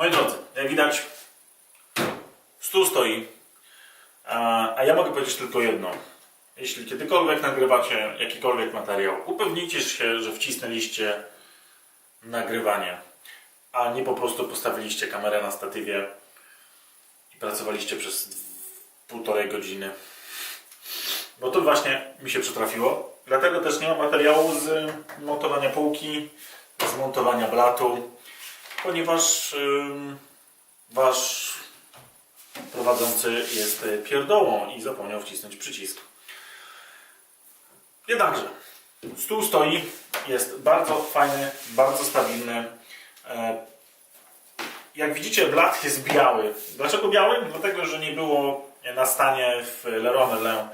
Moi drodzy, jak widać, stół stoi, a, ja mogę powiedzieć tylko jedno. Jeśli kiedykolwiek nagrywacie jakikolwiek materiał, upewnijcie się, że wcisnęliście nagrywanie, a nie po prostu postawiliście kamerę na statywie i pracowaliście przez półtorej godziny. Bo to właśnie mi się przytrafiło. Dlatego też nie mam materiału z montowania półki, z montowania blatu, ponieważ wasz prowadzący jest y, pierdołą i zapomniał wcisnąć przycisk. Jednakże, stół stoi, jest bardzo fajny, bardzo stabilny. E, Jak widzicie, blat jest biały. Dlaczego biały? Dlatego, że nie było na stanie w Leroy Merlin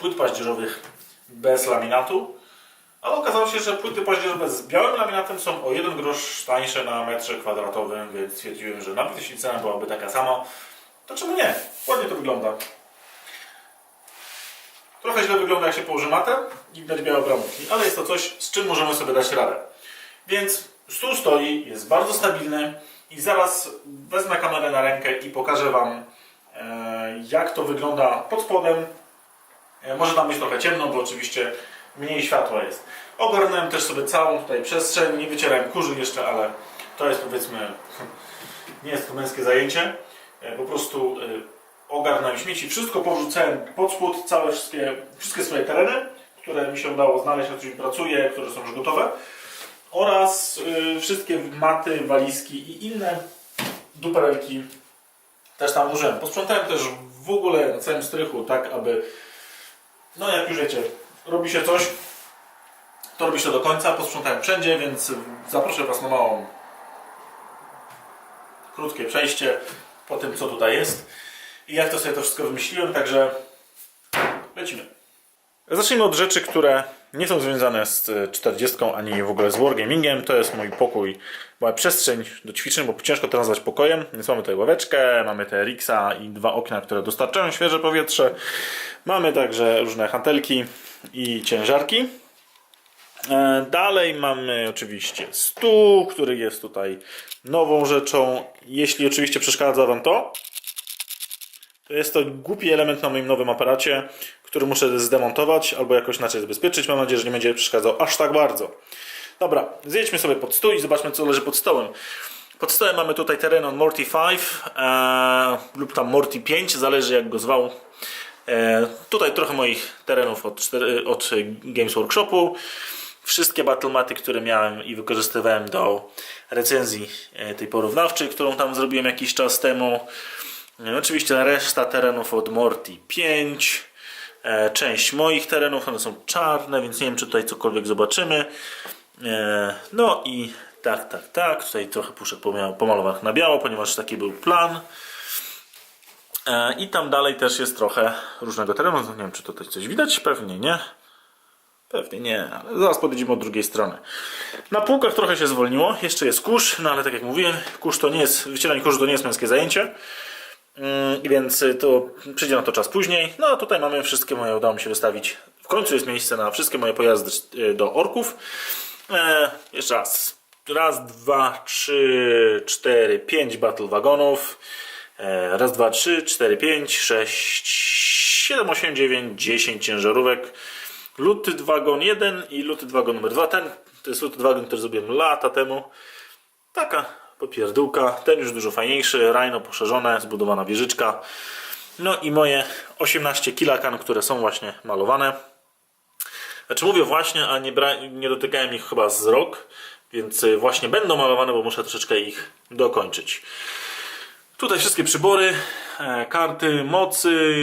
płyt paździerzowych bez laminatu. Ale okazało się, że płyty paździerzowe z białym laminatem są o 1 grosz tańsze na metrze kwadratowym, więc stwierdziłem, że nawet jeśli cena byłaby taka sama, to czemu nie? Ładnie to wygląda. Trochę źle wygląda, jak się położy matę i widać białe bramówki, ale jest to coś, z czym możemy sobie dać radę. Więc stół stoi, jest bardzo stabilny i zaraz wezmę kamerę na rękę i pokażę Wam, e, jak to wygląda pod spodem. E, Może tam być trochę ciemno, bo oczywiście mniej światła jest. Ogarnąłem też sobie całą tutaj przestrzeń, nie wycierałem kurzy jeszcze, ale to jest powiedzmy, nie jest to męskie zajęcie. E, Po prostu e, ogarnąłem śmieci, wszystko porzucałem pod spód, całe wszystkie, wszystkie swoje tereny, które mi się udało znaleźć, na których pracuję, które są już gotowe. Oraz y, wszystkie maty, walizki i inne duperelki też tam użyłem. Posprzątałem też w ogóle na całym strychu, tak aby, no jak już wiecie, robi się coś, to robi się do końca. Posprzątałem wszędzie, więc zaproszę Was na małą, krótkie przejście po tym, co tutaj jest i jak to sobie to wszystko wymyśliłem, także lecimy. Zacznijmy od rzeczy, które nie są związane z e, 40 ani w ogóle z wargamingiem. To jest mój pokój, moja przestrzeń do ćwiczeń, bo ciężko to nazwać pokojem. Więc mamy tutaj ławeczkę, mamy te Rixa i dwa okna, które dostarczają świeże powietrze. Mamy także różne hantelki i ciężarki. E, Dalej mamy oczywiście stół, który jest tutaj nową rzeczą. Jeśli oczywiście przeszkadza Wam to, to jest to głupi element na moim nowym aparacie, który muszę zdemontować albo jakoś inaczej zabezpieczyć. Mam nadzieję, że nie będzie przeszkadzał aż tak bardzo. Dobra, zjedźmy sobie pod stół i zobaczmy, co leży pod stołem. Pod stołem mamy tutaj Terenon Morty 5 e, lub tam Morty 5, zależy jak go zwał. E, tutaj trochę moich terenów od, od Games Workshopu. Wszystkie battlematy, które miałem i wykorzystywałem do recenzji e, tej porównawczej, którą tam zrobiłem jakiś czas temu. E, Oczywiście reszta terenów od Morty 5. E, Część moich terenów, one są czarne, więc nie wiem, czy tutaj cokolwiek zobaczymy. E, No i tak, tak, tak. Tutaj trochę puszek pomalowanych na biało, ponieważ taki był plan. E, I tam dalej też jest trochę różnego terenu. Nie wiem, czy tutaj coś widać. Pewnie nie. Pewnie nie, ale zaraz podejdziemy od drugiej strony. Na półkach trochę się zwolniło. Jeszcze jest kurz, no ale tak jak mówiłem, kurz to nie jest, wycieranie kurzu to nie jest męskie zajęcie. Mm, Więc y, to przyjdzie na to czas później. No a tutaj mamy wszystkie moje, udało mi się wystawić. W końcu jest miejsce na wszystkie moje pojazdy y, do orków. E, jeszcze raz. Raz, dwa, trzy, cztery, pięć battle wagonów. E, raz, dwa, trzy, cztery, pięć, sześć, siedem, osiem, dziewięć, dziesięć ciężarówek. Luty wagon 1 i luty wagon numer 2. Ten to jest luty wagon, który zrobiłem lata temu. Taka popierdółka. Ten już dużo fajniejszy. Rhino poszerzone, zbudowana wieżyczka. No i moje 18 kilakan, które są właśnie malowane. Znaczy mówię właśnie, a nie, nie dotykałem ich chyba z rok, więc y, właśnie będą malowane, bo muszę troszeczkę ich dokończyć. Tutaj wszystkie przybory, e, karty mocy,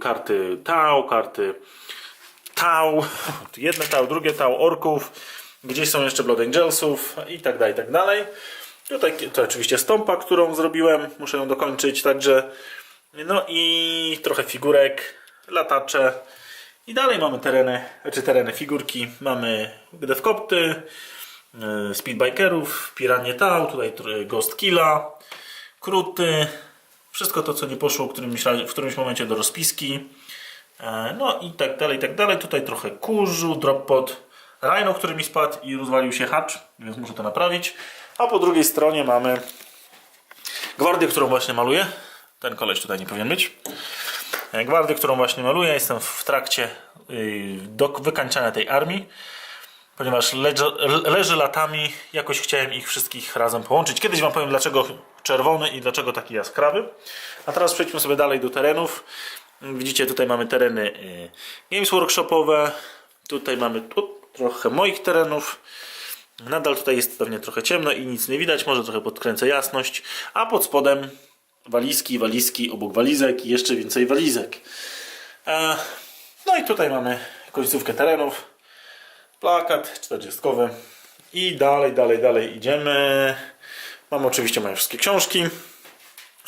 karty tau, karty tau, jedne tau, drugie tau orków, gdzieś są jeszcze Blood Angelsów i tak dalej, i tak dalej. Tutaj to oczywiście stąpa, którą zrobiłem, muszę ją dokończyć, także no i trochę figurek, latacze i dalej mamy tereny, znaczy tereny figurki, mamy devkopty, yy, speedbikerów, piranie tau, tutaj Ghost Killa, kruty, wszystko to co nie poszło w którymś, w którymś momencie do rozpiski. E, No i tak dalej, i tak dalej. Tutaj trochę kurzu, drop pod Rhino, który mi spadł i rozwalił się hacz, więc muszę to naprawić. A po drugiej stronie mamy gwardię, którą właśnie maluję. Ten koleś tutaj nie powinien być. E, Gwardię, którą właśnie maluję. Jestem w trakcie y, do wykańczania tej armii. Ponieważ leży, leży latami, jakoś chciałem ich wszystkich razem połączyć. Kiedyś Wam powiem, dlaczego czerwony i dlaczego taki jaskrawy. A teraz przejdźmy sobie dalej do terenów. Widzicie, tutaj mamy tereny y, Games Workshopowe. Tutaj mamy tu, trochę moich terenów. Nadal tutaj jest pewnie trochę ciemno i nic nie widać. Może trochę podkręcę jasność. A pod spodem walizki, walizki, obok walizek i jeszcze więcej walizek. E, No i tutaj mamy końcówkę terenów. Plakat 40. I dalej, dalej, dalej idziemy. Mam oczywiście moje wszystkie książki.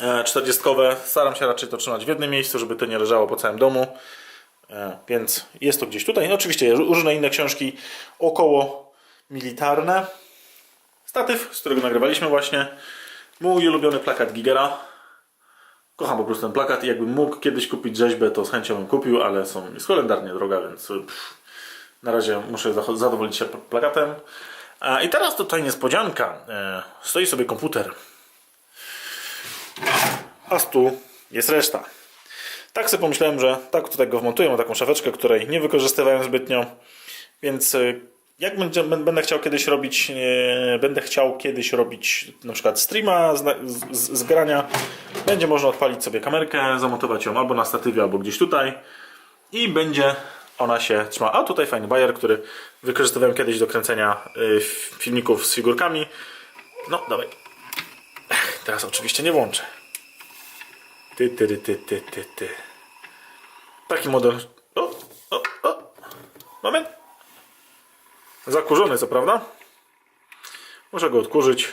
E, 40. Staram się raczej to trzymać w jednym miejscu, żeby to nie leżało po całym domu. E, Więc jest to gdzieś tutaj. No oczywiście różne inne książki około militarne. Statyw, z którego nagrywaliśmy właśnie. Mój ulubiony plakat Gigera. Kocham po prostu ten plakat i jakbym mógł kiedyś kupić rzeźbę, to z chęcią bym kupił, ale są, jest kalendarnie droga, więc pff, na razie muszę zadowolić się plakatem. I teraz tutaj niespodzianka. E, Stoi sobie komputer. A tu jest reszta. Tak sobie pomyślałem, że tak tutaj go wmontuję. Mam taką szafeczkę, której nie wykorzystywałem zbytnio. Więc y, jak będzie, bę- będę chciał kiedyś robić, e, będę chciał kiedyś robić na przykład streama z, z, będzie można odpalić sobie kamerkę, zamontować ją albo na statywie, albo gdzieś tutaj i będzie ona się trzyma. A tutaj fajny bajer, który wykorzystywałem kiedyś do kręcenia f- filmików z figurkami. No, dawaj. Teraz oczywiście nie włączę. Ty, ty, ty, ty, ty, ty. Taki model. O, o, o. Moment. Zakurzony, co prawda? Muszę go odkurzyć.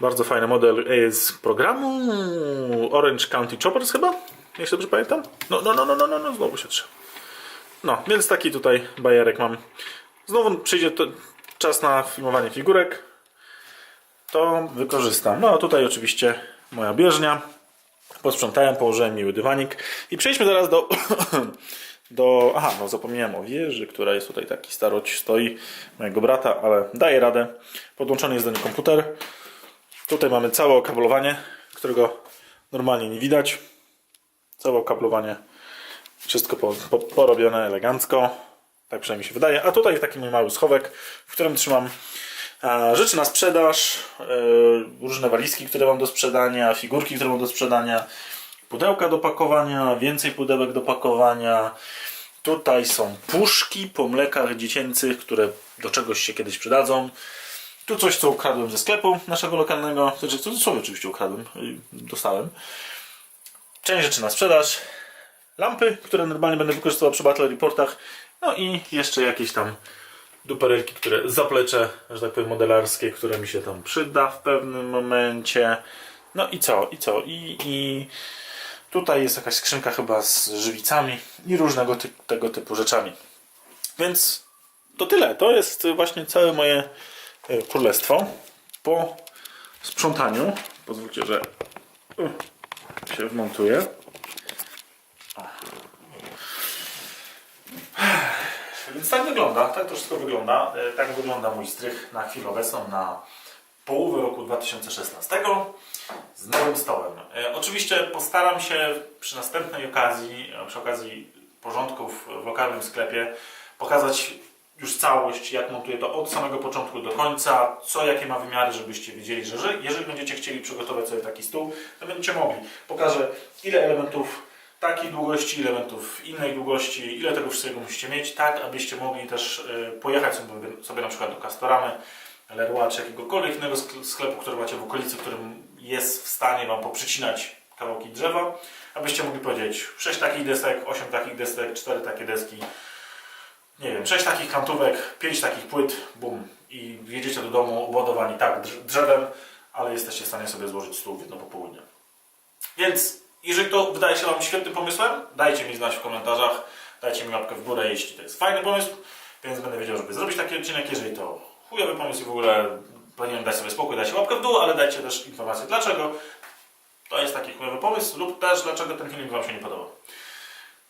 Bardzo fajny model e, z programu Orange County Choppers chyba? Jeśli dobrze pamiętam. No, no, no, no, no, no, no znowu się trze. No, więc taki tutaj bajerek mam. Znowu przyjdzie to czas na filmowanie figurek. To wykorzystam. No, tutaj oczywiście moja bieżnia. Posprzątałem, położyłem miły dywanik. I przejdźmy teraz do... do aha, no zapomniałem o wieży, która jest tutaj taki staroć stoi mojego brata, ale daje radę. Podłączony jest do niej komputer. Tutaj mamy całe okablowanie, którego normalnie nie widać. Całe okablowanie. Wszystko po, po, porobione elegancko. Tak przynajmniej się wydaje. A tutaj taki mój mały schowek, w którym trzymam rzeczy na sprzedaż, e, różne walizki, które mam do sprzedania, figurki, które mam do sprzedania, pudełka do pakowania, więcej pudełek do pakowania. Tutaj są puszki po mlekach dziecięcych, które do czegoś się kiedyś przydadzą. Tu coś, co ukradłem ze sklepu naszego lokalnego. Znaczy, w cudzysłowie oczywiście ukradłem, dostałem. Część rzeczy na sprzedaż. Lampy, które normalnie będę wykorzystywał przy Battle Reportach. No i jeszcze jakieś tam duperelki, które zaplecze, że tak powiem, modelarskie, które mi się tam przyda w pewnym momencie. No i co? I co? I, i tutaj jest jakaś skrzynka chyba z żywicami i różnego ty tego typu rzeczami. Więc to tyle. To jest właśnie całe moje e, królestwo. Po sprzątaniu, pozwólcie, że się wmontuję. Więc tak wygląda, tak to wszystko wygląda. E, Tak wygląda mój strych na chwilę obecną, na połowę roku 2016 z nowym stołem. E, Oczywiście postaram się przy następnej okazji, e, przy okazji porządków w lokalnym sklepie, pokazać już całość, jak montuję to od samego początku do końca, co jakie ma wymiary, żebyście wiedzieli, że że- jeżeli będziecie chcieli przygotować sobie taki stół, to będziecie mogli. Pokażę ile elementów takiej długości, ile elementów innej długości, ile tego wszystkiego musicie mieć, tak abyście mogli też e, pojechać sobie, sobie na przykład do Castoramy, Leroy czy jakiegokolwiek innego sk- sklepu, który macie w okolicy, którym jest w stanie Wam poprzycinać kawałki drzewa, abyście mogli powiedzieć 6 takich desek, 8 takich desek, 4 takie deski, nie wiem, 6 takich kantówek, 5 takich płyt, bum i jedziecie do domu obładowani tak drz- drzewem, ale jesteście w stanie sobie złożyć stół w jedno popołudnie. Więc jeżeli to wydaje się Wam świetnym pomysłem, dajcie mi znać w komentarzach, dajcie mi łapkę w górę, jeśli to jest fajny pomysł, więc będę wiedział, żeby zrobić taki odcinek. Jeżeli to chujowy pomysł i w ogóle powinienem dać sobie spokój, dajcie łapkę w dół, ale dajcie też informację dlaczego to jest taki chujowy pomysł lub też dlaczego ten filmik Wam się nie podobał.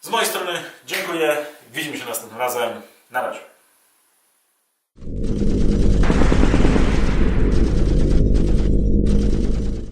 Z mojej strony dziękuję, widzimy się następnym razem, na razie.